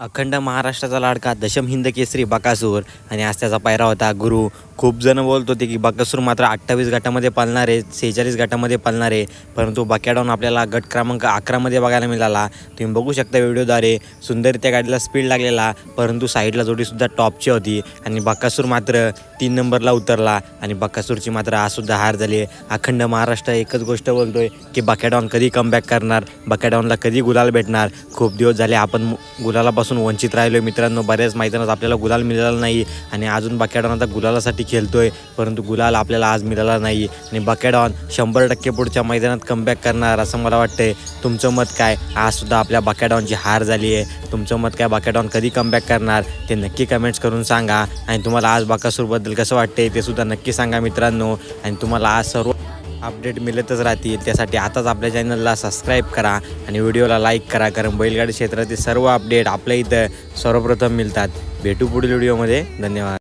अखंड महाराष्ट्राचा लाडका दशम हिंद केसरी बकासूर. आणि आज त्याचा पायरा होता गुरु. खूप जण बोलत होते की बकासूर मात्र अठ्ठावीस गटामध्ये पालणार आहे सेहेचाळीस गटामध्ये पालणार. आहे परंतु बक्याडाऊन आपल्याला गट क्रमांक अकरामध्ये बघायला मिळाला. तुम्ही बघू शकता व्हिडिओद्वारे. सुंदर त्या गाडीला स्पीड लागलेला परंतु साईडला जोडीसुद्धा टॉपची होती. आणि बकासूर मात्र तीन नंबरला उतरला. आणि बकासूरची मात्र आज सुद्धा हार झाली. अखंड महाराष्ट्र एकच गोष्ट बोलतोय की बकॅडॉन कधी कमबॅक करणार? बकॅडॉनला कधी गुलाल भेटणार? खूप दिवस झाले आपण मु- गुलालापासून वंचित राहिलो मित्रांनो बऱ्याच मैदानात आपल्याला गुलाल मिळाला नाही आणि अजून बकॅडॉन आता गुलालासाठी खेळतोय. परंतु गुलाल आपल्याला आज मिळाला नाही. आणि बकॅडॉन शंभर टक्के पुढच्या मैदानात कमबॅक करणार असं मला वाटतंय. तुमचं मत काय? आज सुद्धा आपल्या बकॅडॉनची हार झाली आहे. तुमचं मत काय? बकॅडॉन कधी कमबॅक करणार? ते नक्की कमेंट्स करून सांगा. आणि तुम्हाला आज बकासूरबद्दल कसं वाटतंय ते सुद्धा नक्की सांगा मित्रांनो. आणि तुम्हाला आज सर्व अपडेट मिळतच राहतील. त्यासाठी आताच आपल्या चॅनलला सबस्क्राईब करा आणि व्हिडिओला लाईक करा कारण बैलगाडी क्षेत्रातील सर्व अपडेट आपल्या इथं सर्वप्रथम मिळतात. भेटू पुढील व्हिडिओमध्ये धन्यवाद.